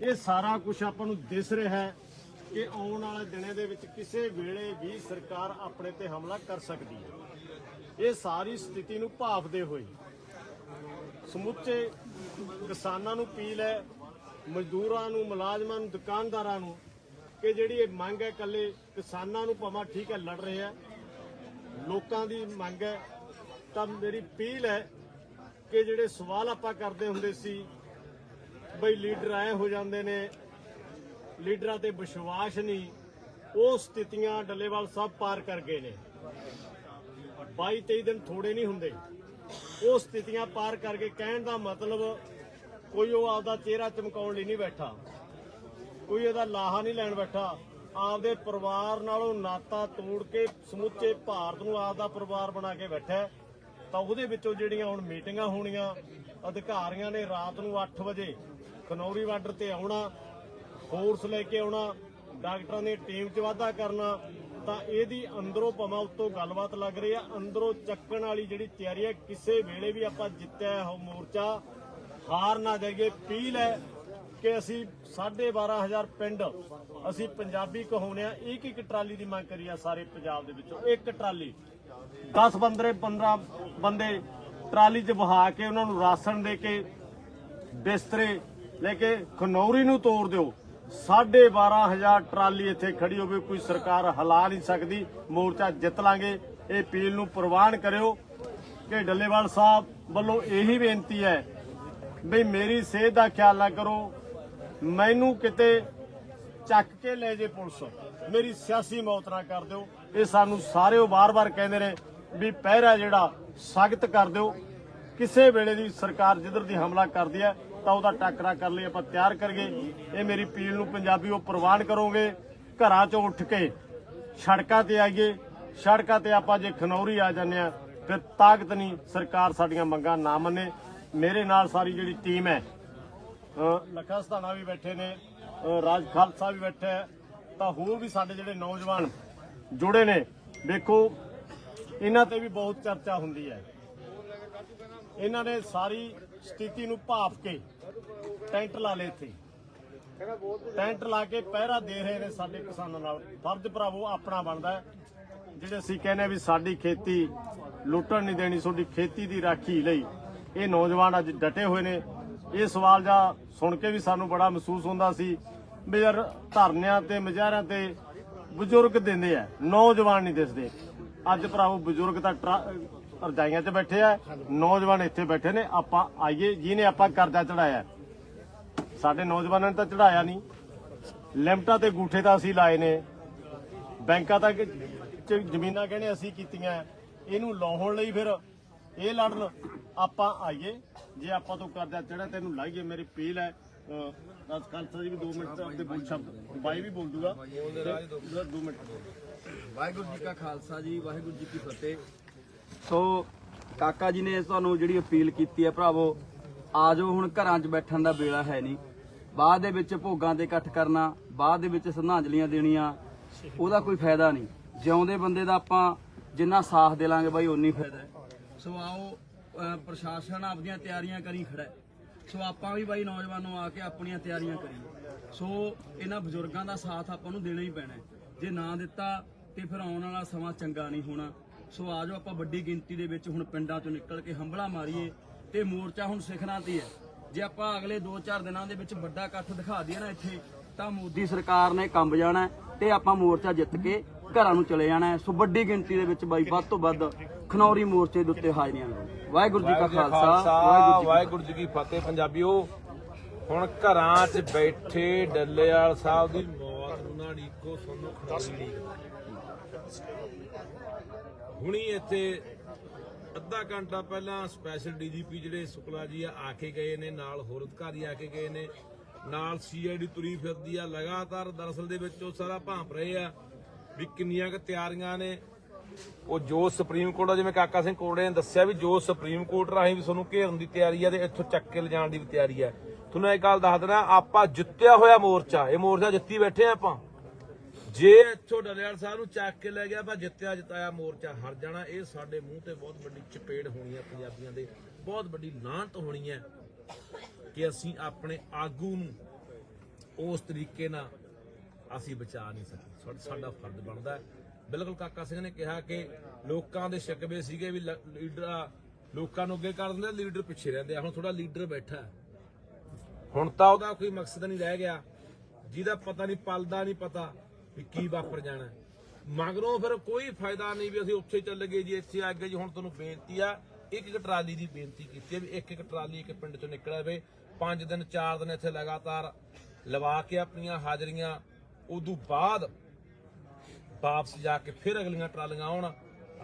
ਇਹ ਸਾਰਾ ਕੁਝ ਆਪਾਂ ਨੂੰ ਦਿਸ ਰਿਹਾ ਹੈ ਕਿ ਆਉਣ ਵਾਲੇ ਦਿਨਾਂ ਦੇ ਵਿੱਚ ਕਿਸੇ ਵੇਲੇ ਵੀ ਸਰਕਾਰ ਆਪਣੇ ਤੇ ਹਮਲਾ ਕਰ ਸਕਦੀ ਹੈ। ਇਹ ਸਾਰੀ ਸਥਿਤੀ ਨੂੰ ਭਾਫਦੇ ਹੋਏ ਸਮੁੱਚੇ ਕਿਸਾਨਾਂ ਨੂੰ ਅਪੀਲ ਹੈ, ਮਜ਼ਦੂਰਾਂ ਨੂੰ, ਮੁਲਾਜ਼ਮਾਂ ਨੂੰ, ਦੁਕਾਨਦਾਰਾਂ ਨੂੰ ਕਿ ਜਿਹੜੀ ਇਹ ਮੰਗ ਹੈ, ਇਕੱਲੇ ਕਿਸਾਨਾਂ ਨੂੰ ਭਾਵੇਂ ਠੀਕ ਹੈ, ਲੜ ਰਹੇ ਆ ਲੋਕਾਂ ਦੀ ਮੰਗ ਹੈ, ਤਾਂ ਮੇਰੀ ਅਪੀਲ ਹੈ ਕਿ ਜਿਹੜੇ ਸਵਾਲ ਆਪਾਂ ਕਰਦੇ ਹੁੰਦੇ ਸੀ ਬਈ ਲੀਡਰ ਆਏ ਹੋ ਜਾਂਦੇ ਨੇ, ਲੀਡਰਾਂ ਤੇ ਵਿਸ਼ਵਾਸ ਨਹੀਂ, ਉਹ ਸਥਿਤੀਆਂ ਡੱਲੇਵਾਲ ਸਾਹਿਬ ਪਾਰ ਕਰ ਗਏ ਨੇ। 22 23 ਦਿਨ ਥੋੜੇ ਨਹੀਂ ਹੁੰਦੇ। ਉਹ ਸਥਿਤੀਆਂ ਪਾਰ ਕਰਕੇ ਕਹਿਣ ਦਾ ਮਤਲਬ ਕੋਈ ਉਹ ਆਪਦਾ ਚਿਹਰਾ ਚਮਕਾਉਣ ਲਈ ਨਹੀਂ ਬੈਠਾ। ਕੋਈ ਇਹਦਾ ਲਾਹਾ ਨਹੀਂ ਲੈਣ ਬੈਠਾ। ਆਪਦੇ ਪਰਿਵਾਰ ਨਾਲੋਂ ਨਾਤਾ ਤੋੜ ਕੇ ਸਮੁੱਚੇ ਭਾਰਤ ਨੂੰ ਆਪਦਾ ਪਰਿਵਾਰ ਬਣਾ ਕੇ ਬੈਠਾ ਤਾਂ ਉਹਦੇ ਵਿੱਚੋਂ ਜਿਹੜੀਆਂ ਹੁਣ ਮੀਟਿੰਗਾਂ ਹੋਣੀਆਂ, ਅਧਿਕਾਰੀਆਂ ਨੇ ਰਾਤ ਨੂੰ 8 ਵਜੇ ਖਨੌਰੀ ਬਾਰਡਰ ਤੇ ਆਉਣਾ, ਫੋਰਸ ਲੈ ਕੇ ਆਉਣਾ, ਡਾਕਟਰਾਂ ਦੀ ਟੀਮ 'ਚ ਵਾਧਾ ਕਰਨਾ, ਤਾਂ ਇਹਦੀ ਅੰਦਰੋਂ ਭਾਵੇਂ ਉੱਤੋਂ ਗੱਲਬਾਤ ਲੱਗ ਰਹੀ ਆ। ਅੰਦਰੋਂ ਚੱਕਣ ਵਾਲੀ ਜਿਹੜੀ ਤਿਆਰੀ ਹੈ ਕਿਸੇ ਵੇਲੇ ਵੀ ਆਪਾਂ ਜਿੱਤਿਆ ਉਹ ਮੋਰਚਾ, ਹਾਰ ਨਾ ਜਾਈਏ ਪੀਲ ਹੈ ਕਿ ਅਸੀਂ 12500 ਪਿੰਡ ਅਸੀਂ ਪੰਜਾਬੀ ਕਹਾਉਂਦੇ ਆ ਇੱਕ ਇੱਕ ਟਰਾਲੀ ਦੀ ਮੰਗ ਕਰੀ ਆ ਸਾਰੇ ਪੰਜਾਬ ਦੇ ਵਿੱਚੋਂ। ਇੱਕ ਟਰਾਲੀ 10 15 15 ਬੰਦੇ ਟਰਾਲੀ 'ਚ ਵਹਾ ਕੇ ਉਹਨਾਂ ਨੂੰ ਰਾਸ਼ਨ ਦੇ ਕੇ ਬਿਸਤਰੇ ਲੈ ਕੇ ਖਨੌਰੀ ਨੂੰ ਤੋੜ ਦਿਓ। 12500 ਟਰਾਲੀ ਇੱਥੇ ਖੜੀ ਹੋਵੇ, ਕੋਈ ਸਰਕਾਰ ਹਲਾ ਨਹੀਂ ਸਕਦੀ, ਮੋਰਚਾ ਜਿੱਤ ਲਾਂਗੇ। ਇਹ ਅਪੀਲ ਨੂੰ ਪ੍ਰਵਾਨ ਕਰਿਓ ਕਿ ਡੱਲੇਵਾਲ ਸਾਹਿਬ ਵੱਲੋਂ ਇਹੀ ਬੇਨਤੀ ਹੈ ਵੀ ਮੇਰੀ ਸਿਹਤ ਦਾ ਖਿਆਲ ਨਾ ਕਰੋ। ਮੈਨੂੰ ਕਿਤੇ ਚੱਕ ਕੇ ਲੈ ਜੇ ਪੁਲਿਸ, ਮੇਰੀ ਸਿਆਸੀ ਮੌਤ ਨਾ ਕਰ ਦਿਓ। ਇਹ ਸਾਨੂੰ ਸਾਰੇ ਵਾਰ-ਵਾਰ ਕਹਿੰਦੇ ਨੇ ਵੀ ਪਹਿਰਾ ਜਿਹੜਾ ਸਖਤ ਕਰ ਦਿਓ। ਕਿਸੇ ਵੇਲੇ ਦੀ ਸਰਕਾਰ ਜਿੱਧਰ ਦੀ ਹਮਲਾ ਕਰਦੀ ਹੈ ਤਾਂ ਉਹਦਾ ਟਾਕਰਾ ਕਰ ਲਈ ਆਪਾਂ ਤਿਆਰ ਕਰਗੇ ਇਹ ਮੇਰੀ ਪੀਲ ਨੂੰ ਪੰਜਾਬੀ ਉਹ ਪ੍ਰਵਾਨ ਕਰੋਗੇ। ਘਰਾਂ ਚੋਂ ਉੱਠ ਕੇ ਸੜਕਾਂ ਤੇ ਆਈਏ। ਸੜਕਾਂ ਤੇ ਆਪਾਂ ਜੇ ਖਨੌਰੀ ਆ ਜਾਂਦੇ ਆ ਫਿਰ ਤਾਕਤ ਨਹੀਂ ਸਰਕਾਰ ਸਾਡੀਆਂ ਮੰਗਾਂ ਨਾ ਮੰਨੇ। ਮੇਰੇ ਨਾਲ ਸਾਰੀ ਜਿਹੜੀ ਟੀਮ ਹੈ ਅ, ਲੱਖਾ ਸਧਾਣਾ ਵੀ ਬੈਠੇ ਨੇ ਰਾਜ ਖਾਲਸਾ ਵੀ ਬੈਠਾ ਤਾਂ ਹੋਰ ਵੀ ਸਾਡੇ ਜਿਹੜੇ ਨੌਜਵਾਨ ਜੁੜੇ ਨੇ ਵੇਖੋ ਇਹਨਾਂ ਤੇ ਵੀ ਬਹੁਤ ਚਰਚਾ ਹੁੰਦੀ ਹੈ। ਇਹਨਾਂ ਨੇ ਸਾਰੀ ਸਥਿਤੀ ਨੂੰ ਭਾਫ ਕੇ ਟੈਂਟ ਲਾ ਲਏ ਇੱਥੇ। ਟੈਂਟ ਲਾ ਕੇ ਪਹਿਰਾ ਦੇ ਰਹੇ ਨੇ ਸਾਡੇ ਕਿਸਾਨਾਂ ਨਾਲ। ਫਰਜ਼ ਭਰਾਵੋ, ਆਪਣਾ ਬਣਦਾ ਜਿਹੜੇ ਅਸੀਂ ਕਹਿੰਦੇ ਵੀ ਸਾਡੀ ਖੇਤੀ ਲੁੱਟਣ ਨਹੀਂ ਦੇਣੀ, ਤੁਹਾਡੀ ਖੇਤੀ ਦੀ ਰਾਖੀ ਲਈ ਇਹ ਨੌਜਵਾਨ ਅੱਜ ਡਟੇ ਹੋਏ ਨੇ। ਇਹ ਸਵਾਲ ਜਾਂ ਸੁਣ ਕੇ ਵੀ ਸਾਨੂੰ ਬੜਾ ਮਹਿਸੂਸ ਹੁੰਦਾ ਸੀ, ਵੀ ਯਾਰ ਧਰਨਿਆਂ ਤੇ ਮੁਜ਼ਾਹਰਿਆਂ ਤੇ ਬਜ਼ੁਰਗ ਦਿੰਦੇ ਆ, ਨੌਜਵਾਨ ਨਹੀਂ ਦਿਸਦੇ। ਅੱਜ ਭਰਾਵੋ, ਬਜ਼ੁਰਗ ਤਾਂ ਟਰਾ- ਰਜਾਈਆਂ 'ਚ ਬੈਠੇ ਆ ਨੌਜਵਾਨ ਇੱਥੇ ਬੈਠੇ ਨੇ ਆਪਾਂ ਆਈਏ ਜਿਹਨੇ ਆਪਾਂ ਕਰਜ਼ਾ ਚੜਾਇਆ ਸਾਡੇ ਨੌਜਵਾਨਾਂ ਨੇ ਤਾਂ ਚੜਾਇਆ ਨਹੀਂ। ਲਿਮਟਾਂ ਤੇ ਗੂਠੇ ਤਾਂ ਅਸੀਂ ਲਾਏ ਨੇ। ਬੈਂਕਾਂ ਤੱਕ ਜ਼ਮੀਨਾਂ ਕਹਿੰਦੇ ਅਸੀਂ ਕੀਤੀਆਂ ਇਹਨੂੰ ਲਾਉਣ ਲਈ ਫਿਰ ਇਹ ਲੜਨ ਆਪਾਂ ਆਈਏ। ਜੇ ਆਪਾਂ ਤੋਂ ਕਰਜ਼ਾ ਚੜਾ ਤੈਨੂੰ ਲਾਈਏ। ਮੇਰੀ ਪੀਲ ਹੈ ਦਸ ਖਾਲਸਾ ਜੀ ਵੀ 2 ਮਿੰਟ ਆਪਣੇ ਬੋਲ ਸ਼ਬਦ ਬਾਈ ਵੀ ਬੋਲ ਦੂਗਾ 2 ਮਿੰਟ। ਵਾਹਿਗੁਰੂ ਜੀ ਕਾ ਖਾਲਸਾ ਜੀ ਵਾਹਿਗੁਰੂ ਜੀ ਕੀ ਫਤਿਹ। ਸੋ ਕਾਕਾ ਜੀ ਨੇ ਤੁਹਾਨੂੰ ਜਿਹੜੀ ਅਪੀਲ ਕੀਤੀ ਹੈ, ਭਰਾਵੋ ਆ ਜਾਓ ਹੁਣ ਘਰਾਂ 'ਚ ਬੈਠਣ ਦਾ ਵੇਲਾ ਹੈ ਨਹੀਂ। ਬਾਅਦ ਦੇ ਵਿੱਚ ਭੋਗਾਂ ਤੇ ਇਕੱਠ ਕਰਨਾ, ਬਾਅਦ ਦੇ ਵਿੱਚ ਸ਼ਰਧਾਂਜਲੀਆਂ ਦੇਣੀਆਂ, ਉਹਦਾ ਕੋਈ ਫਾਇਦਾ ਨਹੀਂ। ਜਿਉਂਦੇ ਬੰਦੇ ਦਾ ਆਪਾਂ ਜਿੰਨਾ ਸਾਥ ਦੇ ਲਾਂਗੇ ਬਾਈ, ਓਨੀ ਫਾਇਦਾ ਸੋ ਆਓ ਪ੍ਰਸ਼ਾਸਨ ਆਪਦੀਆਂ ਤਿਆਰੀਆਂ ਕਰੀ ਖੜਾ ਹੈ। ਸੋ ਆਪਾਂ ਵੀ ਬਾਈ ਨੌਜਵਾਨੋਂ ਆ ਕੇ ਆਪਣੀਆਂ ਤਿਆਰੀਆਂ ਕਰੀਏ। ਸੋ ਇਹਨਾਂ ਬਜ਼ੁਰਗਾਂ ਦਾ ਸਾਥ ਆਪਾਂ ਨੂੰ ਦੇਣਾ ਹੀ ਪੈਣਾ ਜੇ ਨਾ ਦਿੱਤਾ ਤੇ ਫਿਰ ਆਉਣ ਵਾਲਾ ਸਮਾਂ ਚੰਗਾ ਨਹੀਂ ਹੋਣਾ। ਸੋ ਆਜੋ ਆਪਾਂ ਵੱਡੀ ਗਿਣਤੀ ਦੇ ਵਿੱਚ ਹੁਣ ਪਿੰਡਾਂ ਚੋਂ ਨਿਕਲ ਕੇ ਹੰਬਲਾ ਮਾਰੀਏ ਤੇ ਮੋਰਚਾ ਹੁਣ ਸਿਖਰਾਂ ਤੇ ਹੈ? ਜੇ ਆਪਾਂ ਅਗਲੇ 2-4 ਦਿਨਾਂ ਦੇ ਵਿੱਚ ਵੱਡਾ ਇਕੱਠ ਦਿਖਾ ਦਈਏ ਨਾ ਇੱਥੇ ਤਾਂ ਮੋਦੀ ਸਰਕਾਰ ਨੇ ਕੰਬ ਜਾਣਾ ਤੇ ਆਪਾਂ ਮੋਰਚਾ ਜਿੱਤ ਕੇ ਘਰਾਂ ਨੂੰ ਚਲੇ ਜਾਣਾ। ਸੋ ਵੱਡੀ ਗਿਣਤੀ ਦੇ ਵਿੱਚ ਬਾਈ ਵੱਧ ਤੋਂ ਵੱਧ ਖਨੌਰੀ ਮੋਰਚੇ ਦੇ ਉੱਤੇ ਹਾਜ਼ਰੀਆਂ ਲਾਓ ਵਾਹਿਗੁਰੂ ਜੀ ਕਾ ਖਾਲਸਾ ਵਾਹਿਗੁਰੂ ਜੀ ਕੀ ਫਤਿਹ ਪੰਜਾਬੀਓ। ਹੁਣ ਘਰਾਂ 'ਚ ਬੈਠੇ ਡੱਲੇਵਾਲ ਸਾਹਿਬ ਦੀ ਮੌਤ ਉਹਨਾਂ ਦੀ ਇੱਕੋ ਸੁਣੋ ਖੜੀ ਹੁਣੀ ਇੱਥੇ ਅੱਧਾ ਘੰਟਾ ਪਹਿਲਾਂ ਸਪੈਸ਼ਲ ਡੀਜੀਪੀ ਜਿਹੜੇ ਸੁਕਲਾ ਜੀ ਆ ਆ ਕੇ ਗਏ ਨੇ, ਨਾਲ ਹੋਰ ਅਧਿਕਾਰੀ ਆ ਕੇ ਗਏ ਨੇ, ਨਾਲ ਸੀਆਈਡੀ ਤੁਰੀ ਫਿਰਦੀ ਆ, ਲਗਾਤਾਰ ਦਰਅਸਲ ਦੇ ਵਿੱਚ ਉਹ ਸਾਰਾ ਭਾਂਪ ਰਹੇ ਆ ਵੀ ਕਿੰਨੀਆਂ ਕੁ ਤਿਆਰੀਆਂ ਨੇ। ਉਹ ਜੋ ਸੁਪਰੀਮ ਕੋਰਟ ਦਾ ਜਿਵੇਂ ਕਾਕਾ ਸਿੰਘ ਕੋੜੇ ਨੇ ਦੱਸਿਆ ਵੀ ਜੋ ਸੁਪਰੀਮ ਕੋਰਟ ਰਾਹੀਂ ਵੀ ਤੁਹਾਨੂੰ ਘੇਰਨ ਦੀ ਤਿਆਰੀ ਹੈ ਤੇ ਇੱਥੋਂ ਚੱਕ ਕੇ ਲਿਜਾਣ ਦੀ ਵੀ ਤਿਆਰੀ ਹੈ ਤੁਹਾਨੂੰ ਇਹ ਗੱਲ ਦੱਸ ਦੇਣਾ ਆਪਾਂ ਜਿੱਤਿਆ ਹੋਇਆ ਮੋਰਚਾ, ਇਹ ਮੋਰਚਾ ਜਿੱਤੀ ਬੈਠੇ ਆ ਆਪਾਂ। ਜੇ ਇੱਥੋਂ ਡਲਿਆਲ ਸਾਹਿਬ ਨੂੰ ਚੱਕ ਕੇ ਲੈ ਗਿਆ, ਆਪਾਂ ਜਿੱਤਿਆ ਜਿਤਾਇਆ ਮੋਰਚਾ ਹਾਰ ਜਾਣਾ। ਇਹ ਸਾਡੇ ਮੂੰਹ ਤੇ ਬਹੁਤ ਵੱਡੀ ਚਪੇੜ ਹੋਣੀ ਹੈ ਪੰਜਾਬੀਆਂ ਦੇ। ਬਹੁਤ ਵੱਡੀ ਲਾਹਨਤ ਹੋਣੀ ਹੈ ਕਿ ਅਸੀਂ ਆਪਣੇ ਆਗੂ ਨੂੰ ਉਸ ਤਰੀਕੇ ਨਾਲ ਅਸੀਂ ਬਚਾ ਨਹੀਂ ਸਕੇ। ਸਾਡਾ- ਫਰਜ਼ ਬਣਦਾ ਹੈ। ਬਿਲਕੁਲ ਕਾਕਾ ਸਿੰਘ ਨੇ ਕਿਹਾ ਕਿ ਲੋਕਾਂ ਦੇ ਸ਼ਿਕਵੇ ਸੀਗੇ ਵੀ ਲੀਡਰ ਲੋਕਾਂ ਨੂੰ ਅੱਗੇ ਕਰ ਦਿੰਦੇ ਲੀਡਰ ਪਿੱਛੇ ਰਹਿੰਦੇ ਹੁਣ ਥੋੜਾ ਲੀਡਰ ਬੈਠਾ ਹੁਣ ਤਾਂ ਉਹਦਾ ਕੋਈ ਮਕਸਦ ਨਹੀਂ ਰਹਿ ਗਿਆ। ਜਿਹਦਾ ਪਤਾ ਨਹੀਂ ਪਲਦਾ ਨਹੀਂ ਪਤਾ। ਵੀ ਕੀ ਵਾਪਰ ਜਾਣਾ। ਮਗਰੋਂ ਫਿਰ ਕੋਈ ਫਾਇਦਾ ਨਹੀਂ ਵੀ ਅਸੀਂ ਉੱਥੇ ਚੱਲ ਗਏ ਜੀ, ਇੱਥੇ ਆ ਗਏ ਜੀ। ਹੁਣ ਤੁਹਾਨੂੰ ਬੇਨਤੀ ਆ, ਇੱਕ ਇੱਕ ਟਰਾਲੀ ਦੀ ਬੇਨਤੀ ਕੀਤੀ ਹੈ ਵੀ ਇੱਕ ਇੱਕ ਟਰਾਲੀ ਇੱਕ ਪਿੰਡ ਚੋਂ ਨਿਕਲ ਆਵੇ। ਪੰਜ ਦਿਨ, ਚਾਰ ਦਿਨ ਇੱਥੇ ਲਗਾਤਾਰ ਲਵਾ ਕੇ ਆਪਣੀਆਂ ਹਾਜ਼ਰੀਆਂ। ਉਦੋਂ ਬਾਅਦ ਵਾਪਸ ਜਾ ਕੇ ਫਿਰ ਅਗਲੀਆਂ ਟਰਾਲੀਆਂ ਆਉਣ।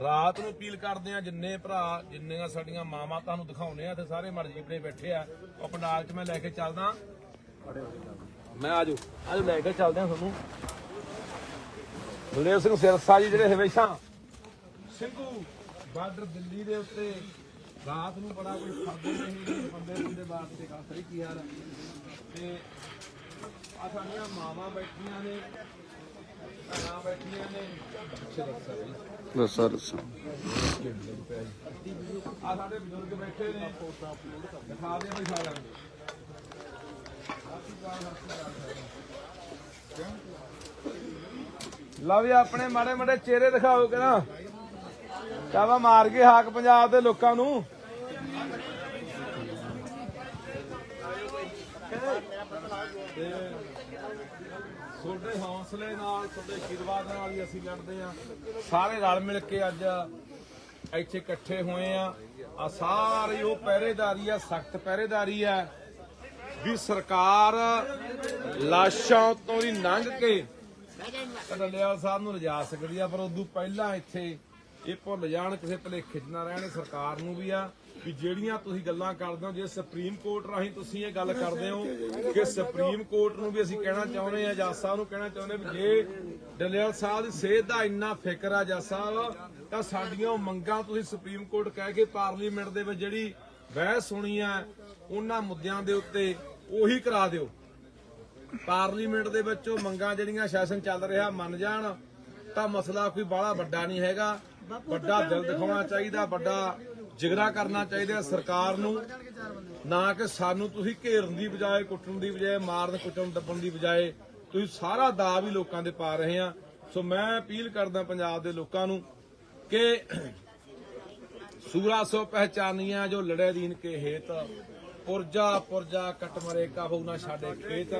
ਰਾਤ ਨੂੰ ਅਪੀਲ ਕਰਦੇ ਆ, ਜਿੰਨੇ ਭਰਾ, ਜਿੰਨੀਆਂ ਸਾਡੀਆਂ ਮਾਵਾਂ ਤੁਹਾਨੂੰ ਦਿਖਾਉਨੇ ਆ ਤੇ ਸਾਰੇ ਮਰਜ਼ੀ ਮਰਜੀਪੜੇ ਬੈਠੇ ਆ। ਉਹ ਪੰਡਾਲ 'ਚ ਮੈਂ ਲੈ ਕੇ ਚੱਲਦਾ। ਮੈਂ ਆਜੋ। ਆਜੋ, ਲੈ ਕੇ ਚੱਲਦੇ ਆ ਤੁਹਾਨੂੰ। ਬਲਦੇਵ ਸਿੰਘ ਸਿਰਸਾ ਜੀ ਜਿਹੜੇ ਹਮੇਸ਼ਾ। ਸਿੰਘੂ ਬਾਰਡਰ ਦਿੱਲੀ ਦੇ ਉੱਤੇ। ਰਾਤ ਨੂੰ ਬੜਾ ਕੋਈ ਫਰਦੇ ਨਹੀਂ ਬੰਦੇ ਦੇ ਬਾਤ ਤੇ ਕਾ ਹੈ ਤੇ ਆ ਸਾਡੀਆਂ ਮਾਵਾਂ ਬੈਠੀਆਂ ਨੇ ਭੈਣਾਂ ਬੈਠੀਆਂ ਨੇ। ਦੱਸੋ ਦੱਸੋ। ਆ ਸਾਡੇ ਬਜ਼ੁਰਗ ਬੈਠੇ ਨੇ। ਦਿਖਾ ਦੇ ਬਈ ਸਾਰਿਆਂ ਨੂੰ। ਲਓ ਵੀ ਆਪਣੇ ਮਾੜੇ ਮਾੜੇ ਚਿਹਰੇ ਦਿਖਾਓ ਕਿਰਾ ਕਾਵਾ ਮਾਰ ਕੇ ਹਾਕ ਪੰਜਾਬ ਦੇ ਲੋਕਾਂ ਨੂੰ। ਤੁਹਾਡੇ ਹੌਸਲੇ ਨਾਲ, ਤੁਹਾਡੇ ਆਸ਼ੀਰਵਾਦ ਨਾਲ ਹੀ ਅਸੀਂ ਲੜਦੇ ਆ ਸਾਰੇ ਰਲ ਮਿਲ ਕੇ ਅੱਜ ਇੱਥੇ ਇਕੱਠੇ ਹੋਏ ਆ ਆ ਸਾਰੀ ਉਹ ਪਹਿਰੇਦਾਰੀ ਆ, ਸਖਤ ਪਹਿਰੇਦਾਰੀ ਆ, ਵੀ ਸਰਕਾਰ ਲਾਸ਼ਾਂ ਤੋਂ ਹੀ ਲੰਘ ਕੇ ਡੱਲੇਵਾਲ ਸਾਹਿਬ ਨੂੰ ਲਿਜਾ ਸਕਦੀ ਆ, ਪਰ ਉਦੋਂ ਪਹਿਲਾਂ ਇੱਥੇ ਇਹ ਭੁੱਲ ਜਾਣ, ਕਿਸੇ ਭਲੇਖੇ 'ਚ ਨਾ ਰਹਿਣ ਸਰਕਾਰ ਨੂੰ ਵੀ ਆ, ਵੀ ਜਿਹੜੀਆਂ ਤੁਸੀਂ ਗੱਲਾਂ ਕਰਦੇ ਹੋ, ਜੇ ਸੁਪਰੀਮ ਕੋਰਟ ਰਾਹੀਂ ਤੁਸੀਂ ਇਹ ਗੱਲ ਕਰਦੇ ਹੋ, ਕਿ ਸੁਪਰੀਮ ਕੋਰਟ ਨੂੰ ਵੀ ਅਸੀਂ ਕਹਿਣਾ ਚਾਹੁੰਦੇ ਆ ਜੱਜ ਸਾਹਿਬ ਨੂੰ ਕਹਿਣਾ ਚਾਹੁੰਦੇ ਵੀ ਜੇ ਡੱਲੇਵਾਲ ਸਾਹਿਬ ਦੀ ਸਿਹਤ ਦਾ ਇੰਨਾ ਫਿਕਰ ਆ ਜੱਜ ਸਾਹਿਬ, ਤਾਂ ਸਾਡੀਆਂ ਮੰਗਾਂ ਤੁਸੀਂ ਸੁਪਰੀਮ ਕੋਰਟ ਕਹਿ ਕੇ ਪਾਰਲੀਮੈਂਟ ਦੇ ਵਿੱਚ ਜਿਹੜੀ ਬਹਿਸ ਹੋਣੀ ਆ, ਉਹਨਾਂ ਮੁੱਦਿਆਂ ਦੇ ਉੱਤੇ ਉਹੀ ਕਰਾ ਦਿਓ। ਪਾਰਲੀਮੈਂਟ ਦੇ ਵਿੱਚ ਉਹ ਮੰਗਾਂ ਜਿਹੜੀਆਂ ਸੈਸ਼ਨ ਚੱਲ ਰਿਹਾ ਮੰਨ ਜਾਣ ਤਾਂ ਮਸਲਾ ਕੋਈ ਬਾਹਲਾ ਵੱਡਾ ਨਹੀਂ ਹੈਗਾ। ਵੱਡਾ ਦਿਲ ਦਿਖਾਉਣਾ ਚਾਹੀਦਾ ਵੱਡਾ ਜਿਗਰਾ ਕਰਨਾ ਚਾਹੀਦਾ ਸਰਕਾਰ ਨੂੰ। ਨਾ ਕਿ ਸਾਨੂੰ ਤੁਸੀਂ ਘੇਰਨ ਦੀ ਬਜਾਏ ਕੁੱਟਣ ਦੀ ਬਜਾਏ ਮਾਰਨ ਕੁੱਟਣ ਦੱਬਣ ਦੀ ਬਜਾਏ ਤੁਸੀਂ ਸਾਰਾ ਦਾਅ ਵੀ ਲੋਕਾਂ ਦੇ ਪਾ ਰਹੇ ਆ ਸੋ ਮੈਂ ਅਪੀਲ ਕਰਦਾ ਪੰਜਾਬ ਦੇ ਲੋਕਾਂ ਨੂੰ ਕਿ ਸੂਰਾ ਸੋ ਪਹਿਚਾਨੀਆਂ ਜੋ ਲੜੇ ਦੀਨ ਕੇ ਹੇਤ ਪੁਰਜਾ ਪੁਰਜਾ ਕਟ ਮਰੇ ਕਾਹੂ ਨਾ ਸਾਡੇ ਖੇਤ।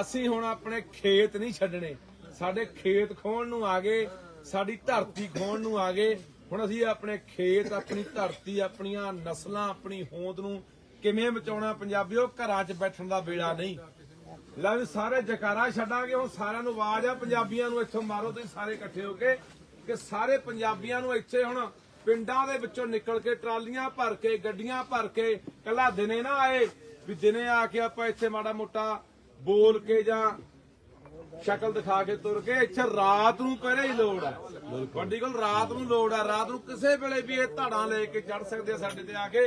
ਅਸੀਂ ਹੁਣ ਆਪਣੇ ਖੇਤ ਨਹੀਂ ਛੱਡਣੇ। ਸਾਡੇ ਖੇਤ ਖੋਣ ਨੂੰ ਆ ਗਏ, ਸਾਡੀ ਧਰਤੀ ਖੋਣ ਨੂੰ ਆ ਗਏ। ਹੁਣ ਅਸੀਂ ਆਪਣੇ ਖੇਤ, ਆਪਣੀ ਧਰਤੀ, ਆਪਣੀਆਂ ਨਸਲਾਂ, ਆਪਣੀ ਹੋਂਦ ਨੂੰ ਕਿਵੇਂ ਬਚਾਉਣਾ ਪੰਜਾਬੀਓ? ਘਰਾਂ 'ਚ ਬੈਠਣ ਦਾ ਵੇਲਾ ਨਹੀਂ। ਲੈ ਵੀ ਸਾਰੇ ਜਕਾਰਾ ਛੱਡਾਂਗੇ, ਹੁਣ ਸਾਰਿਆਂ ਨੂੰ ਆਵਾਜ਼ ਆ, ਪੰਜਾਬੀਆਂ ਨੂੰ ਇੱਥੋਂ ਮਾਰੋ, ਤੁਸੀਂ ਸਾਰੇ ਇਕੱਠੇ ਹੋ ਕੇ, ਕਿ ਸਾਰੇ ਪੰਜਾਬੀਆਂ ਨੂੰ ਇੱਥੇ ਹੁਣ ਪਿੰਡਾਂ ਦੇ ਵਿੱਚੋਂ ਨਿਕਲ ਕੇ ਟਰਾਲੀਆਂ ਭਰ ਕੇ ਗੱਡੀਆਂ ਭਰ ਕੇ ਕੱਲਾ ਦਿਨੇ ਨਾ ਆਏ ਵੀ ਦਿਨੇ ਆ ਕੇ ਆਪਾਂ ਇੱਥੇ ਮਾੜਾ ਮੋਟਾ ਬੋਲ ਕੇ ਜਾਂ ਸ਼ਕਲ ਦਿਖਾ ਕੇ ਤੁਰ ਕੇ ਇੱਥੇ ਰਾਤ ਨੂੰ ਪਹਿਲੇ ਹੀ ਲੋੜ ਆ। ਵੱਡੀ ਕੋਲ ਰਾਤ ਨੂੰ ਲੋੜ ਆ। ਰਾਤ ਨੂੰ ਕਿਸੇ ਵੇਲੇ ਵੀ ਇਹ ਧਾੜਾਂ ਲੈ ਕੇ ਚੜ ਸਕਦੇ ਆ ਸਾਡੇ ਤੇ ਆ ਕੇ।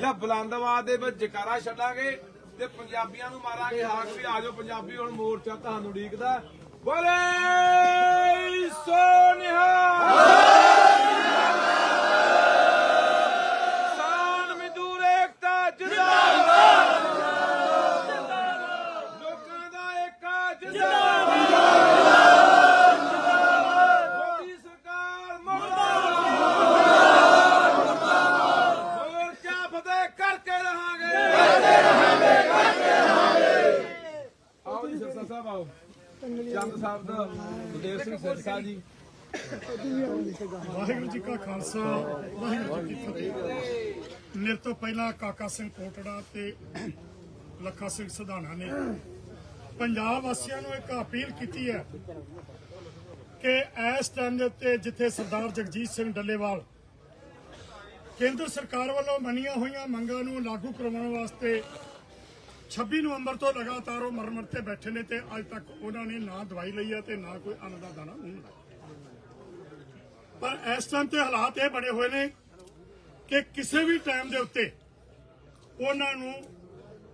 ਲੈ ਬੁਲੰਦਵਾਦ ਦੇ ਵਿੱਚ ਜਕਾਰਾ ਛੱਡਾਂਗੇ ਤੇ ਪੰਜਾਬੀਆਂ ਨੂੰ ਮਾਰਾਂਗੇ ਹਾਕ ਵੀ ਆਜੋ ਪੰਜਾਬੀ ਹੁਣ ਮੋਰਚਾ ਤੁਹਾਨੂੰ ਉਡੀਕਦਾ। ਬੋਲੇ ਸੋਨਿਹਾ ਕਿਸਾਨ ਮਜ਼ਦੂਰ ਏਕਤਾ ਜਿੰਦਾਬਾਦ ਲੋਕਾਂ ਦਾ ਏਕਾ ਜਿੰਦਾਬਾਦ ਮੋਦੀ ਸਰਕਾਰ ਮੁਰਦਾਬਾਦ ਮੋਰਚਾ ਫਤਿਹ ਕਰਕੇ ਰਹਾਂਗੇ ਆਓ ਜੀ ਸਰਸਾ ਸਾਹਿਬ ਆਓ ਚੰਦ ਸਾਹਿਬ ਦਾ ਬਲਦੇਵ ਸਿੰਘ ਸਰਸਾ ਜੀ। ਵਾਹਿਗੁਰੂ ਜੀ ਕਾ ਖਾਲਸਾ, ਵਾਹਿਗੁਰੂ ਜੀ ਕੀ ਫਤਿਹ। ਮੇਰੇ ਤੋਂ ਪਹਿਲਾਂ ਕਾਕਾ ਸਿੰਘ ਕੋਟੜਾ ਤੇ ਲੱਖਾ ਸਿੰਘ ਸਧਾਣਾ ਨੇ ਪੰਜਾਬ ਵਾਸੀਆਂ ਨੂੰ ਇੱਕ ਅਪੀਲ ਕੀਤੀ ਹੈ ਕਿ ਇਸ ਟਾਈਮ ਦੇ ਉੱਤੇ ਜਿੱਥੇ ਸਰਦਾਰ ਜਗਜੀਤ ਸਿੰਘ ਡੱਲੇਵਾਲ ਕੇਂਦਰ ਸਰਕਾਰ ਵੱਲੋਂ ਮੰਨੀਆਂ ਹੋਈਆਂ ਮੰਗਾਂ ਨੂੰ ਲਾਗੂ ਕਰਵਾਉਣ ਵਾਸਤੇ 26 ਨਵੰਬਰ ਤੋਂ ਲਗਾਤਾਰ ਉਹ ਮਰਮਰ ਤੇ ਬੈਠੇ ਨੇ ਤੇ ਅੱਜ ਤੱਕ ਉਹਨਾਂ ਨੇ ਨਾ ਦਵਾਈ ਲਈ ਹੈ ਤੇ ਨਾ ਕੋਈ ਅੰਨ ਦਾ ਦਾਣਾ ਨਹੀਂ ਪਰ ਇਸ ਟਾਈਮ ਤੇ ਹਾਲਾਤ ਇਹ ਬਣੇ ਹੋਏ ਨੇ ਕਿ ਕਿਸੇ ਵੀ ਟਾਈਮ ਦੇ ਉੱਤੇ ਉਹਨਾਂ ਨੂੰ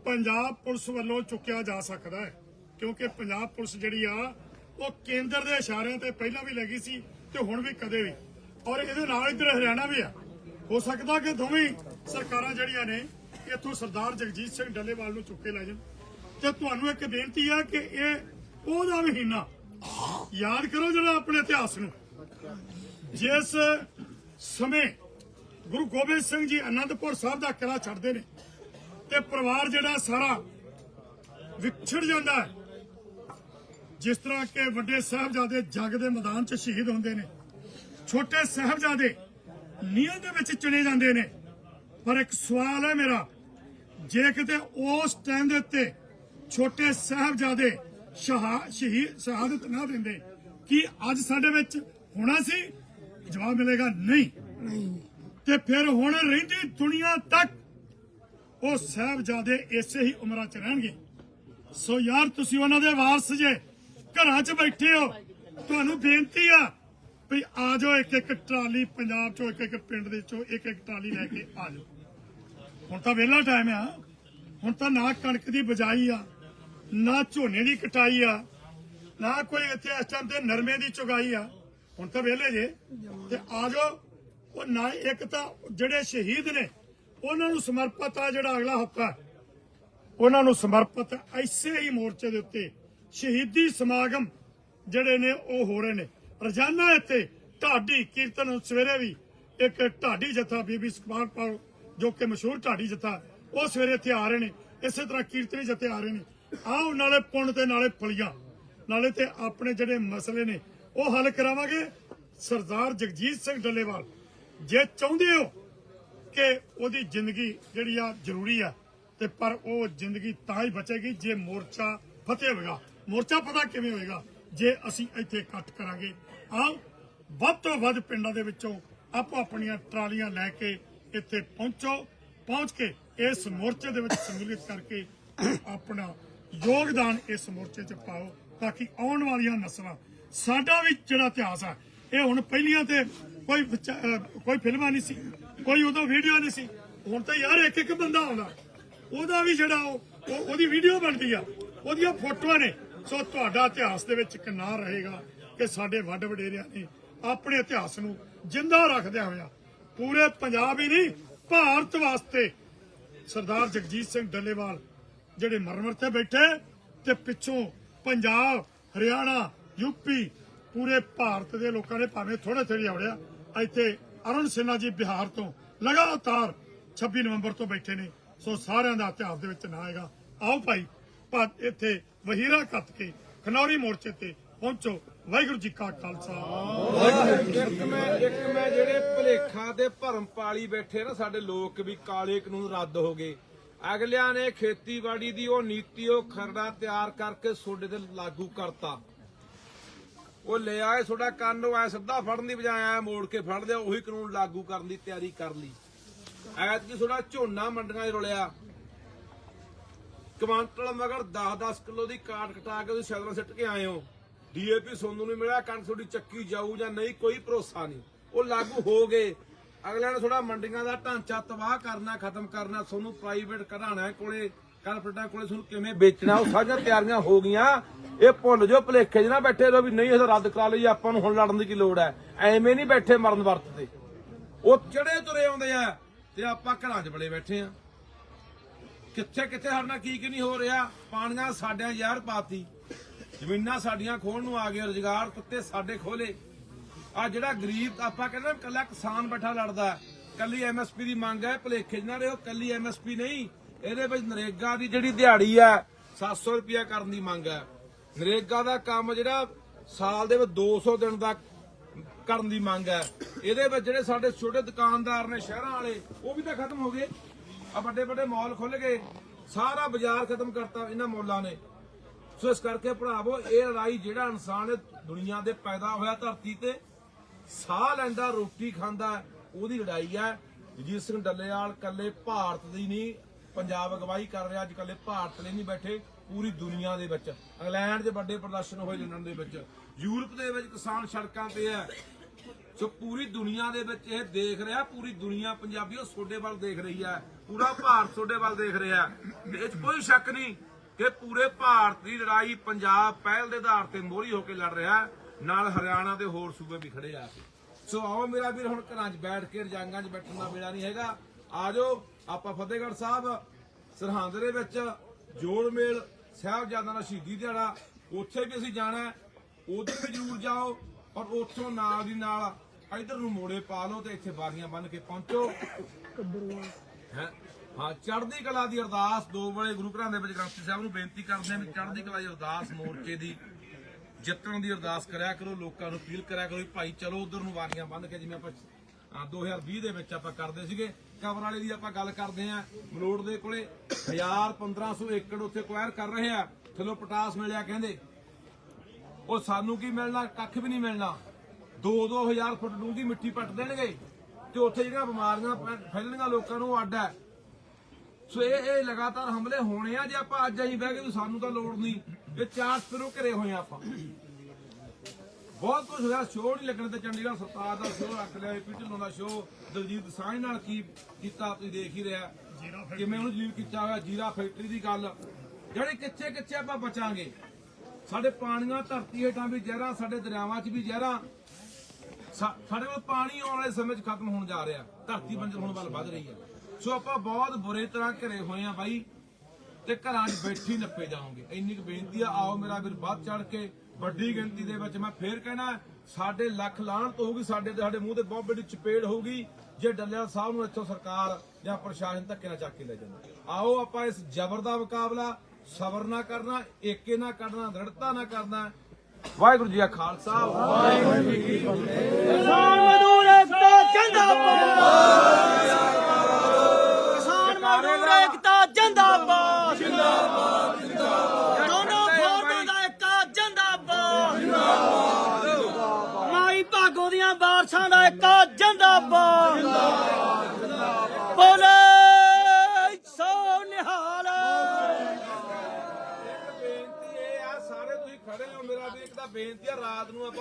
ਪੰਜਾਬ ਪੁਲਿਸ ਵੱਲੋਂ ਚੁੱਕਿਆ ਜਾ ਸਕਦਾ ਹੈ, ਕਿਉਂਕਿ ਪੰਜਾਬ ਪੁਲਿਸ ਜਿਹੜੀ ਆ, ਉਹ ਕੇਂਦਰ ਦੇ ਇਸ਼ਾਰਿਆਂ ਤੇ ਪਹਿਲਾਂ ਵੀ ਲੱਗੀ ਸੀ ਤੇ ਹੁਣ ਵੀ ਕਦੇ ਵੀ। ਔਰ ਇਹਦੇ ਨਾਲ ਇੱਧਰ ਹਰਿਆਣਾ ਵੀ ਆ। ਹੋ ਸਕਦਾ ਕਿ ਦੋਵੇਂ ਸਰਕਾਰਾਂ ਜਿਹੜੀਆਂ ਨੇ ਇੱਥੋਂ ਸਰਦਾਰ ਜਗਜੀਤ ਸਿੰਘ ਡੱਲੇਵਾਲ ਨੂੰ ਚੁੱਕ ਕੇ ਲੈ ਜਾਣ। ਤੇ ਤੁਹਾਨੂੰ ਇੱਕ ਬੇਨਤੀ ਆ ਕਿ ਇਹ ਉਹਦਾ ਮਹੀਨਾ। ਯਾਦ ਕਰੋ ਜਿਹੜਾ ਆਪਣੇ ਇਤਿਹਾਸ ਨੂੰ। ਜਿਸ ਸਮੇਂ ਗੁਰੂ ਗੋਬਿੰਦ ਸਿੰਘ ਜੀ ਅਨੰਦਪੁਰ ਸਾਹਿਬ ਦਾ ਕਿਲਾ ਛੱਡਦੇ ਨੇ ਤੇ ਪਰਿਵਾਰ ਜਿਹੜਾ ਸਾਰਾ ਵਿਛੜ ਜਾਂਦਾ ਹੈ। ਜਿਸ ਤਰ੍ਹਾਂ ਕਿ ਵੱਡੇ ਸਾਹਿਬਜ਼ਾਦੇ ਜੱਗ ਦੇ ਮੈਦਾਨ 'ਚ ਸ਼ਹੀਦ ਹੁੰਦੇ ਨੇ। ਛੋਟੇ ਸਾਹਿਬਜ਼ਾਦੇ ਨੀਅਤ ਦੇ ਵਿੱਚ ਚੁਣੇ ਜਾਂਦੇ ਨੇ। ਪਰ ਇੱਕ ਸਵਾਲ ਹੈ ਮੇਰਾ। ਜੇ ਕਿਤੇ ਉਸ ਟਾਈਮ ਦੇ ਉੱਤੇ ਛੋਟੇ ਸਾਹਿਬਜ਼ਾਦੇ ਸ਼ਹਾ- ਸ਼ਹੀਦ ਸ਼ਹਾਦਤ ਨਾ ਦਿੰਦੇ ਕੀ ਅੱਜ ਸਾਡੇ ਵਿੱਚ ਹੋਣਾ ਸੀ? ਜਵਾਬ ਮਿਲੇਗਾ ਨਹੀਂ। ਤੇ ਫਿਰ ਹੁਣ ਰਹਿੰਦੀ ਦੁਨੀਆ ਤੱਕ ਉਹ ਸਾਹਿਬਜ਼ਾਦੇ ਇਸੇ ਹੀ ਉਮਰਾਂ 'ਚ ਰਹਿਣਗੇ। ਸੋ ਯਾਰ ਤੁਸੀਂ ਉਹਨਾਂ ਦੇ ਵਾਰਸ ਜੇ ਘਰਾਂ 'ਚ ਬੈਠੇ ਹੋ ਤੁਹਾਨੂੰ ਬੇਨਤੀ ਆ ਵੀ ਆ ਜਾਓ ਇੱਕ ਇੱਕ ਟਰਾਲੀ ਪੰਜਾਬ 'ਚੋਂ ਇੱਕ ਇੱਕ ਪਿੰਡ ਦੇ 'ਚੋਂ ਇੱਕ ਇੱਕ ਟਰਾਲੀ ਲੈ ਕੇ ਆ ਜਾਓ। ਹੁਣ ਤਾਂ ਵਿਹਲਾ ਟਾਈਮ ਆ। ਹੁਣ ਤਾਂ ਨਾ ਕਣਕ ਦੀ ਬਜਾਈ ਆ, ਨਾ ਝੋਨੇ ਦੀ ਕਟਾਈ ਆ, ਨਾ ਕੋਈ ਇੱਥੇ ਇਸ ਟਾਈਮ ਤੇ ਨਰਮੇ ਦੀ ਚੁਗਾਈ ਆ। ਹੁਣ ਤਾਂ ਵਿਹਲੇ ਜੇ। ਤੇ ਆ ਜਾਓ। ਉਹ ਨਾ ਇੱਕ ਤਾਂ ਜਿਹੜੇ ਸ਼ਹੀਦ ਨੇ, ਉਹਨਾਂ ਨੂੰ ਸਮਰਪਿਤ ਆ ਜਿਹੜਾ ਅਗਲਾ ਹਫਤਾ ਉਹਨਾਂ ਨੂੰ ਸਮਰਪਿਤ ਐਸੇ ਹੀ ਮੋਰਚੇ ਦੇ ਉੱਤੇ ਸ਼ਹੀਦੀ ਸਮਾਗਮ ਜਿਹੜੇ ਨੇ ਉਹ ਹੋ ਰਹੇ ਨੇ। ਰੋਜ਼ਾਨਾ ਇੱਥੇ ਢਾਡੀ ਕੀਰਤਨ ਸਵੇਰੇ ਵੀ ਇੱਕ ਢਾਡੀ ਜਥਾ ਬੀਬੀ ਸੁਖਪਾਲ ਕੌਰ ਜੋ ਕਿ ਮਸ਼ਹੂਰ ਢਾਡੀ ਜਥਾ ਉਹ ਸਵੇਰੇ ਇੱਥੇ ਆ ਰਹੇ ਨੇ, ਇਸੇ ਤਰ੍ਹਾਂ ਕੀਰਤਨੀ ਜਥੇ ਆ ਰਹੇ ਨੇ। ਆਓ ਨਾਲੇ ਪੁੰਨ ਤੇ ਨਾਲੇ ਫਲੀਆਂ, ਨਾਲੇ ਤੇ ਆਪਣੇ ਜਿਹੜੇ ਮਸਲੇ ਨੇ, ਉਹ ਹੱਲ ਕਰਾਵਾਂਗੇ। ਸਰਦਾਰ ਜਗਜੀਤ ਸਿੰਘ ਡੱਲੇਵਾਲ, ਜੇ ਚਾਹੁੰਦੇ ਹੋ ਕਿ ਉਹਦੀ ਜ਼ਿੰਦਗੀ ਜਿਹੜੀ ਆ ਜ਼ਰੂਰੀ ਆ, ਤੇ ਪਰ ਉਹ ਜ਼ਿੰਦਗੀ ਤਾਂ ਹੀ ਬਚੇਗੀ ਜੇ ਮੋਰਚਾ ਫਤਿਹ ਹੋਵੇਗਾ ਮੋਰਚਾ ਪਤਾ ਕਿਵੇਂ ਹੋਏਗਾ? ਜੇ ਅਸੀਂ ਇੱਥੇ ਇਕੱਠ ਕਰਾਂਗੇ। ਆਓ, ਵੱਧ ਤੋਂ ਵੱਧ ਪਿੰਡਾਂ ਦੇ ਵਿੱਚੋਂ ਆਪੋ ਆਪਣੀਆਂ ਟਰਾਲੀਆਂ ਲੈ ਕੇ ਇੱਥੇ ਪਹੁੰਚੋ, ਪਹੁੰਚ ਕੇ ਇਸ ਮੋਰਚੇ ਦੇ ਵਿੱਚ ਸ਼ਮੂਲੀਅਤ ਕਰਕੇ ਆਪਣਾ ਯੋਗਦਾਨ ਇਸ ਮੋਰਚੇ 'ਚ ਪਾਓ ਤਾਂ ਕਿ ਆਉਣ ਵਾਲੀਆਂ ਨਸਲਾਂ, ਸਾਡਾ ਵੀ ਜਿਹੜਾ ਇਤਿਹਾਸ ਆ, ਇਹ ਹੁਣ ਪਹਿਲੀਆਂ ਤੇ ਕੋਈ ਕੋਈ ਫਿਲਮਾਂ ਨਹੀਂ ਸੀ, ਕੋਈ ਉਦੋਂ ਵੀਡੀਓ ਨਹੀਂ ਸੀ। ਹੁਣ ਤਾਂ ਯਾਰ ਇੱਕ ਇੱਕ ਬੰਦਾ ਆਉਂਦਾ। ਉਹਦਾ ਵੀ ਜਿਹੜਾ ਉਹ- ਉਹਦੀ ਵੀਡੀਓ ਬਣਦੀ ਆ। ਉਹਦੀਆਂ ਫੋਟੋਆਂ ਨੇ। ਸੋ ਤੁਹਾਡਾ ਇਤਿਹਾਸ ਦੇ ਵਿੱਚ ਇੱਕ ਨਾਂ ਰਹੇਗਾ ਕਿ ਸਾਡੇ ਵੱਡ ਵਡੇਰਿਆਂ ਨੇ ਆਪਣੇ ਇਤਿਹਾਸ ਨੂੰ ਜਿੰਦਾ ਰੱਖਦਿਆਂ ਹੋਇਆ ਪੂਰੇ ਪੰਜਾਬ ਹੀ ਨਹੀਂ, ਭਾਰਤ ਵਾਸਤੇ। ਸਰਦਾਰ ਜਗਜੀਤ ਸਿੰਘ ਡੱਲੇਵਾਲ ਜਿਹੜੇ ਮਰਮਰ ਤੇ ਬੈਠੇ ਤੇ ਪਿੱਛੋਂ ਪੰਜਾਬ, ਹਰਿਆਣਾ ਯੂਪੀ ਪੂਰੇ ਭਾਰਤ ਦੇ ਲੋਕਾਂ ਨੇ ਭਾਵੇਂ ਥੋੜੇ ਥੋੜੇ ਆਉੜਿਆ ਇੱਥੇ ਅਰੁਣ ਸਿਨਹਾ ਜੀ ਬਿਹਾਰ ਤੋਂ ਲਗਾਤਾਰ 26 ਨਵੰਬਰ ਤੋਂ ਬੈਠੇ ਨੇ। ਸੋ ਸਾਰਿਆਂ ਦਾ ਇਤਿਹਾਸ ਦੇ ਵਿੱਚ ਨਾ ਆਏਗਾ ਆਓ ਭਾਈ ਇੱਥੇ ਵਹੀਰਾ ਕੱਤ ਕੇ ਖਨੌਰੀ ਮੋਰਚੇ ਤੇ ਪਹੁੰਚੋ। ਵਾਹਿਗੁਰੂ ਜੀ ਕਾ ਖਾਲਸਾ। ਇੱਕ ਮੈਂ ਇੱਕ ਮੈਂ ਜਿਹੜੇ ਭਲੇਖਾਂ ਤੇ ਭਰਮ ਪਾਲੀ ਬੈਠੇ ਨਾ ਸਾਡੇ ਲੋਕ ਵੀ ਕਾਲੇ ਕਾਨੂੰਨ ਰੱਦ ਹੋ ਗਏ। ਅਗਲਿਆਂ ਨੇ ਖੇਤੀਬਾੜੀ ਦੀ ਉਹ ਨੀਤੀ ਉਹ ਖਰੜਾ ਤਿਆਰ ਕਰਕੇ ਸੋਡੇ ਤੇ ਲਾਗੂ ਕਰਤਾ। ਉਹ ਲੈ ਆਏ ਤੁਹਾਡਾ ਕੰਨ ਉਹ ਐ ਸਿੱਧਾ ਫੜਨ ਦੀ ਬਜਾਏ ਐ ਮੋੜ ਕੇ ਫੜ ਆ, ਉਹੀ ਕਾਨੂੰਨ ਲਾਗੂ ਕਰਨ ਦੀ ਤਿਆਰੀ ਕਰ ਲਈ। ਐਤਕੀ ਤੁਹਾਡਾ ਝੋਨਾ ਮੰਡੀਆਂ 'ਚ ਰੁਲਿਆ। ਕਮਾਂਟਲ ਮਗਰ 10-10 ਕਿਲੋ ਦੀ ਕਾਟ ਕਟਾ ਕੇ ਤੁਸੀਂ ਸ਼ੈਲਰਾਂ ਸਿੱਟ ਕੇ ਆਏ ਹੋ। ਡੀਏਪੀ ਸੋਨੂੰ ਨੂੰ ਮਿਲਿਆ, ਕਣਕ ਤੁਹਾਡੀ ਚੱਕੀ ਜਾਊ ਜਾਂ ਨਹੀਂ, ਕੋਈ ਭਰੋਸਾ ਨਹੀਂ। ਉਹ ਲਾਗੂ ਹੋ ਗਏ। ਅਗਲਿਆਂ ਨੇ ਥੋੜਾ ਮੰਡੀਆਂ ਦਾ ਢਾਂਚਾ ਤਬਾਹ ਕਰਨਾ, ਖਤਮ ਕਰਨਾ ਤੁਹਾਨੂੰ ਪ੍ਰਾਈਵੇਟ ਕਢਾਣਾ ਕੋਲੇ, ਕਾਰਪੋਰੇਟਾਂ ਕੋਲੇ ਤੁਹਾਨੂੰ ਕਿਵੇਂ ਵੇਚਣਾ, ਉਹ ਸਾਰੀਆਂ ਤਿਆਰੀਆਂ ਹੋ ਗਈਆਂ। ਇਹ ਭੁੱਲ ਜੋ ਭਲੇਖੇ 'ਚ ਨਾ ਬੈਠੇ ਰਹੋ ਵੀ ਨਹੀਂ ਅਸੀਂ ਰੱਦ ਕਰਾ ਲਈ, ਆਪਾਂ ਨੂੰ ਹੁਣ ਲੜਨ ਦੀ ਕੀ ਲੋੜ ਹੈ। ਐਵੇਂ ਨਹੀਂ ਬੈਠੇ ਮਰਨ ਵਰਤ ਤੇ। ਉਹ ਚੜੇ ਤੁਰੇ ਆਉਂਦੇ ਆ ਤੇ ਆਪਾਂ ਘਰਾਂ 'ਚ ਬਲੇ ਬੈਠੇ ਆ। ਕਿੱਥੇ ਕਿੱਥੇ ਸਾਡੇ ਨਾਲ ਕੀ ਕੀ ਨਹੀਂ ਹੋ ਰਿਹਾ? ਪਾਣੀਆਂ ਸਾਡਿਆਂ ਯਾਰ ਪਾਤੀ। ਜ਼ਮੀਨਾਂ ਸਾਡੀਆਂ ਖੋਣ ਨੂੰ ਆ ਗਏ, ਰੁਜ਼ਗਾਰ ਕੁੱਤੇ ਸਾਡੇ ਖੋਲੇ ਆ ਜਿਹੜਾ ਗਰੀਬ, ਆਪਾਂ ਕਹਿੰਦੇ ਕੱਲਾ ਕਿਸਾਨ ਬੈਠਾ ਲੜਦਾ ਕੱਲੀ ਐਮਐਸਪੀ ਦੀ ਮੰਗ ਹੈ, ਭਲੇਖੇ 'ਚ ਰਹੋ ਕੱਲੀ ਐਮਐਸਪੀ ਨਹੀਂ। ਇਹਦੇ ਵਿੱਚ ਨਰੇਗਾ ਦੀ ਜਿਹੜੀ ਦਿਹਾੜੀ ਹੈ 700 ਰੁਪਿਆ ਕਰਨ ਦੀ ਮੰਗ ਹੈ। ਨਰੇਗਾ ਦਾ ਕੰਮ ਜਿਹੜਾ ਸਾਲ ਦੇ ਵਿੱਚ 200 ਦਿਨ ਦਾ ਕਰਨ ਦੀ ਮੰਗ ਹੈ। ਇਹਦੇ ਵਿੱਚ ਜਿਹੜੇ ਸਾਡੇ ਛੋਟੇ ਦੁਕਾਨਦਾਰ ਨੇ ਸ਼ਹਿਰਾਂ ਵਾਲੇ, ਉਹ ਵੀ ਤਾਂ ਖਤਮ ਹੋ ਗਏ। ਆ ਵੱਡੇ ਵੱਡੇ ਮਾਲ ਖੁੱਲ ਗਏ। ਸਾਰਾ ਬਾਜ਼ਾਰ ਖਤਮ ਕਰਤਾ ਇਹਨਾਂ ਮੌਲਾਂ ਨੇ। ਸੋ ਇਸ ਕਰਕੇ ਭਰਾਵੋ, ਇਹ ਲੜਾਈ ਜਿਹੜਾ ਇਨਸਾਨ ਦੁਨੀਆ ਦੇ ਪੈਦਾ ਹੋਇਆ ਧਰਤੀ ਤੇ, ਸਾਹ ਲੈਂਦਾ, ਰੋਟੀ ਖਾਂਦਾ, ਉਹਦੀ ਲੜਾਈ ਹੈ। ਜਗਜੀਤ ਸਿੰਘ ਡੱਲੇਵਾਲ ਕੱਲੇ ਭਾਰਤ ਦੀ ਨਹੀਂ, ਪੰਜਾਬ ਅਗਵਾਈ ਕਰ ਰਿਹਾ, ਅੱਜ ਕੱਲੇ ਭਾਰਤ ਲਈ ਨਹੀਂ ਬੈਠੇ, ਪੂਰੀ ਦੁਨੀਆ ਦੇ ਵਿੱਚ। ਇੰਗਲੈਂਡ 'ਚ ਵੱਡੇ ਪ੍ਰਦਰਸ਼ਨ ਹੋਏ ਲੰਡਨ ਦੇ ਵਿੱਚ। ਯੂਰਪ ਦੇ ਵਿੱਚ ਕਿਸਾਨ ਸੜਕਾਂ ਤੇ ਹੈ। ਸੋ ਪੂਰੀ ਦੁਨੀਆ ਦੇ ਵਿੱਚ ਇਹ ਦੇਖ ਰਿਹਾ, ਪੂਰੀ ਦੁਨੀਆ ਪੰਜਾਬੀ ਉਹ ਸੋਡੇ ਵੱਲ ਦੇਖ ਰਹੀ ਹੈ। ਪੂਰਾ ਭਾਰਤ ਤੁਹਾਡੇ ਵੱਲ ਦੇਖ ਰਿਹਾ ਇਹ 'ਚ ਕੋਈ ਸ਼ੱਕ ਨਹੀਂ ਕਿ ਪੂਰੇ ਭਾਰਤ ਦੀ ਲੜਾਈ ਪੰਜਾਬ ਪਹਿਲ ਦੇ ਆਧਾਰ ਤੇ ਮੋਹਰੀ ਹੋ ਕੇ ਲੜ ਰਿਹਾ ਨਾਲ ਹਰਿਆਣਾ ਦੇ ਹੋਰ ਸੂਬੇ ਵੀ ਖੜੇ ਆ। ਸੋ ਆਓ ਮੇਰਾ ਵੀਰ, ਹੁਣ ਘਰਾਂ 'ਚ ਬੈਠ ਕੇ ਰਜਾਂਗਾਂ 'ਚ ਬੈਠਣ ਦਾ ਵੇਲਾ ਨਹੀਂ ਹੈਗਾ। ਆ ਆਪਾਂ ਫਤਿਹਗੜ੍ਹ ਸਾਹਿਬ, ਸਰਹੰਦ ਦੇ ਵਿੱਚ ਜੋੜ ਮੇਲ, ਸਾਹਿਬਜ਼ਾਦਿਆਂ ਦਾ ਸ਼ਹੀਦੀ ਦਿਹਾੜਾ। ਉੱਥੇ ਵੀ ਅਸੀਂ ਜਾਣਾ ਹੈ। ਉਧਰ ਵੀ ਜ਼ਰੂਰ ਜਾਓ ਔਰ ਉੱਥੋਂ ਨਾਲ ਦੀ ਨਾਲ ਇਧਰ ਨੂੰ ਮੋੜੇ ਪਾ ਲਓ ਤੇ ਇੱਥੇ ਬਾਰੀਆਂ ਬੰਨ ਕੇ ਪਹੁੰਚੋ। ਹੈਂ? ਹਾਂ, ਚੜ੍ਹਦੀ ਕਲਾ ਦੀ ਅਰਦਾਸ ਦੋ ਵੇਲੇ ਗੁਰੂ ਘਰਾਂ ਦੇ ਵਿੱਚ ਗ੍ਰੰਥੀ ਸਾਹਿਬ ਨੂੰ ਬੇਨਤੀ ਕਰਦੇ ਹਾਂ ਵੀ ਚੜ੍ਹਦੀ ਕਲਾ ਦੀ ਅਰਦਾਸ ਮੋਰਚੇ ਦੀ ਜਿੱਤਣ ਦੀ ਅਰਦਾਸ ਕਰਿਆ ਕਰੋ, ਲੋਕਾਂ ਨੂੰ ਅਪੀਲ ਕਰਿਆ ਕਰੋ ਵੀ ਭਾਈ ਚਲੋ ਉਧਰ ਨੂੰ ਵਾਰੀਆਂ ਬੰਨ ਕੇ ਜਿਵੇਂ ਆਪਾਂ ਅਹ 2020 ਦੇ ਵਿੱਚ ਆਪਾਂ ਕਰਦੇ ਸੀਗੇ, ਕਬਰ ਵਾਲੇ ਦੀ ਆਪਾਂ ਗੱਲ ਕਰਦੇ ਆਂ ਮਲੋੜ ਦੇ ਕੋਲੇ 1000 1500 ਏਕੜ ਉੱਥੇ ਕੁਆਇਰ ਕਰ ਰਹੇ ਆ, ਥੱਲੋਂ ਪਟਾਸ ਮਿਲਿਆ ਕਹਿੰਦੇ। ਉਹ ਸਾਨੂੰ ਕੀ ਮਿਲਣਾ, ਕੱਖ ਵੀ ਨਹੀਂ ਮਿਲਣਾ। 2-2000 ਫੁੱਟ ਡੂੰਘੀ ਮਿੱਟੀ ਪੱਟ ਦੇਣਗੇ ਤੇ ਉੱਥੇ ਜਿਹੜੀਆਂ ਬਿਮਾਰੀਆਂ ਫੈਲਣੀਆਂ ਲੋਕਾਂ ਨੂੰ ਅੱਡ ਹੈ। ਸੋ ਇਹ ਇਹ ਲਗਾਤਾਰ ਹਮਲੇ ਹੋਣੇ ਆ, ਜੇ ਆਪਾਂ ਅੱਜ ਅਸੀਂ ਬਹਿ ਕੇ ਵੀ ਸਾਨੂੰ ਤਾਂ ਲੋੜ ਨਹੀਂ। ਇਹ ਚਾਰ ਫਿਰੋਂ ਘਰੇ ਹੋਏ ਆ ਆਪਾਂ। ਬਹੁਤ ਕੁਝ ਹੋਇਆ ਸ਼ੋਅ ਨਹੀਂ ਲੱਗਣ ਤੇ ਚੰਡੀਗੜ੍ਹ ਸਰਕਾਰ ਦਾ ਸ਼ੋਅ ਰੱਖ ਲਿਆ ਏਪੀ ਢਿੱਲੋਂ ਦਾ ਸ਼ੋਅ ਦਲਜੀਤ ਸਾਂਝ ਨਾਲ ਕੀ ਕੀਤਾ ਤੁਸੀਂ ਦੇਖ ਹੀ ਰਿਹਾ। ਕਿਵੇਂ ਉਹਨੂੰ ਜਲੀਲ ਕੀਤਾ ਹੋਇਆ, ਜੀਰਾ ਫੈਕਟਰੀ ਦੀ ਗੱਲ। ਜਿਹੜੇ ਕਿੱਥੇ ਕਿੱਥੇ ਆਪਾਂ ਬਚਾਂਗੇ? ਸਾਡੇ ਪਾਣੀਆਂ ਧਰਤੀ ਹੇਠਾਂ ਵੀ ਜ਼ਹਿਰਾਂ, ਸਾਡੇ ਦਰਿਆਵਾਂ 'ਚ ਵੀ ਜ਼ਹਿਰਾਂ। ਸਾਡੇ ਕੋਲ ਪਾਣੀ ਆਉਣ ਵਾਲੇ ਸਮੇਂ 'ਚ ਖਤਮ ਹੋਣ ਜਾ ਰਿਹਾ। ਧਰਤੀ ਬੰਜਰ ਹੋਣ ਵੱਲ ਵੱਧ ਰਹੀ ਹੈ। ਸੋ ਆਪਾਂ ਬਹੁਤ ਬੁਰੇ ਤਰ੍ਹਾਂ ਘਰੇ ਹੋਏ ਆ ਬਾਈ ਤੇ ਘਰਾਂ 'ਚ ਬੈਠੀ ਨੱਪੇ ਜਾਓਗੇ। ਇੰਨੀ ਕੁ ਬੇਨਤੀ ਆ, ਆਓ ਮੇਰਾ ਵੀਰ ਵੱਧ ਚੜ ਕੇ ਵੱਡੀ ਗਿਣਤੀ ਦੇ ਵਿੱਚ ਮੈਂ ਫੇਰ ਕਹਿਣਾ, ਸਾਡੇ ਲੱਖ ਲਾਹਣਤ ਹੋਊਗੀ, ਸਾਡੇ ਸਾਡੇ ਮੂੰਹ ਤੇ ਬਹੁਤ ਵੱਡੀ ਚਪੇੜ ਹੋਊਗੀ, ਜੇ ਡੱਲੇਵਾਲ ਸਾਹਿਬ ਨੂੰ ਇੱਥੋਂ ਸਰਕਾਰ ਜਾਂ ਪ੍ਰਸ਼ਾਸਨ ਧੱਕੇ ਨਾਲ ਚੱਕ ਕੇ ਲੈ ਜਾਂਦਾ ਆਓ ਆਪਾਂ ਇਸ ਜ਼ਬਰ ਦਾ ਮੁਕਾਬਲਾ, ਸਬਰ ਨਾ ਕਰਨਾ, ਏਕੇ ਨਾ ਕਰਨਾ, ਦ੍ਰਿੜਤਾ ਨਾ ਕਰਨਾ। ਵਾਹਿਗੁਰੂ ਜੀ ਕਾ ਖਾਲਸਾ, ਵਾਹਿਗੁਰੂ ਜੀ ਕੀ ਫਤਿਹ। ਜਿੰਦਾਬਾਦ।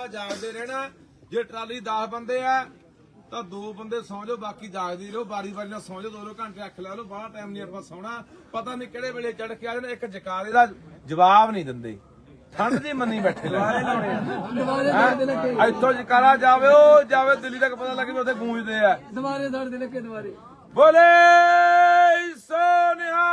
ਆਪਾਂ ਜਾਗਦੇ ਰਹਿਣਾ। ਜੇ ਟਰਾਲੀ 10 ਬੰਦੇ ਆ ਤਾਂ ਦੋ ਬੰਦੇ ਸੌਂ ਜਾਓ ਬਾਕੀ ਜਾਗਦੇ ਰਹੋ। ਬਾਰੀ ਬਾਰੀ ਨਾਲ ਸੌਂ ਜਾਓ ਦੋ ਦੋ ਘੰਟੇ ਅੱਖ ਲਾ ਲਓ ਬਾਹਲਾ ਟਾਈਮ ਨਹੀਂ ਆਪਾਂ ਸੌਣਾ। ਪਤਾ ਨਹੀਂ ਕਿਹੜੇ ਵੇਲੇ ਚੜ ਕੇ ਆ ਜਾਣਾ ਇੱਕ ਜਕਾਰੇ ਦਾ ਜਵਾਬ ਨਹੀਂ ਦਿੰਦੇ। ਠੰਡ ਦੀ ਮੰਨੀ ਬੈਠੇ ਦੁਬਾਰੇ ਇੱਥੋਂ ਜਕਾਰਾ ਜਾਵੇ ਉਹ ਜਾਵੇ ਦਿੱਲੀ ਤੱਕ ਪਤਾ ਲੱਗੇ ਉੱਥੇ ਗੂੰਜਦੇ ਆ। ਦੁਬਾਰੇ ਦਰਦ ਲੱਗੇ ਦੁਬਾਰੇ। ਬੋਲੇ ਸੋਨਿਹਾ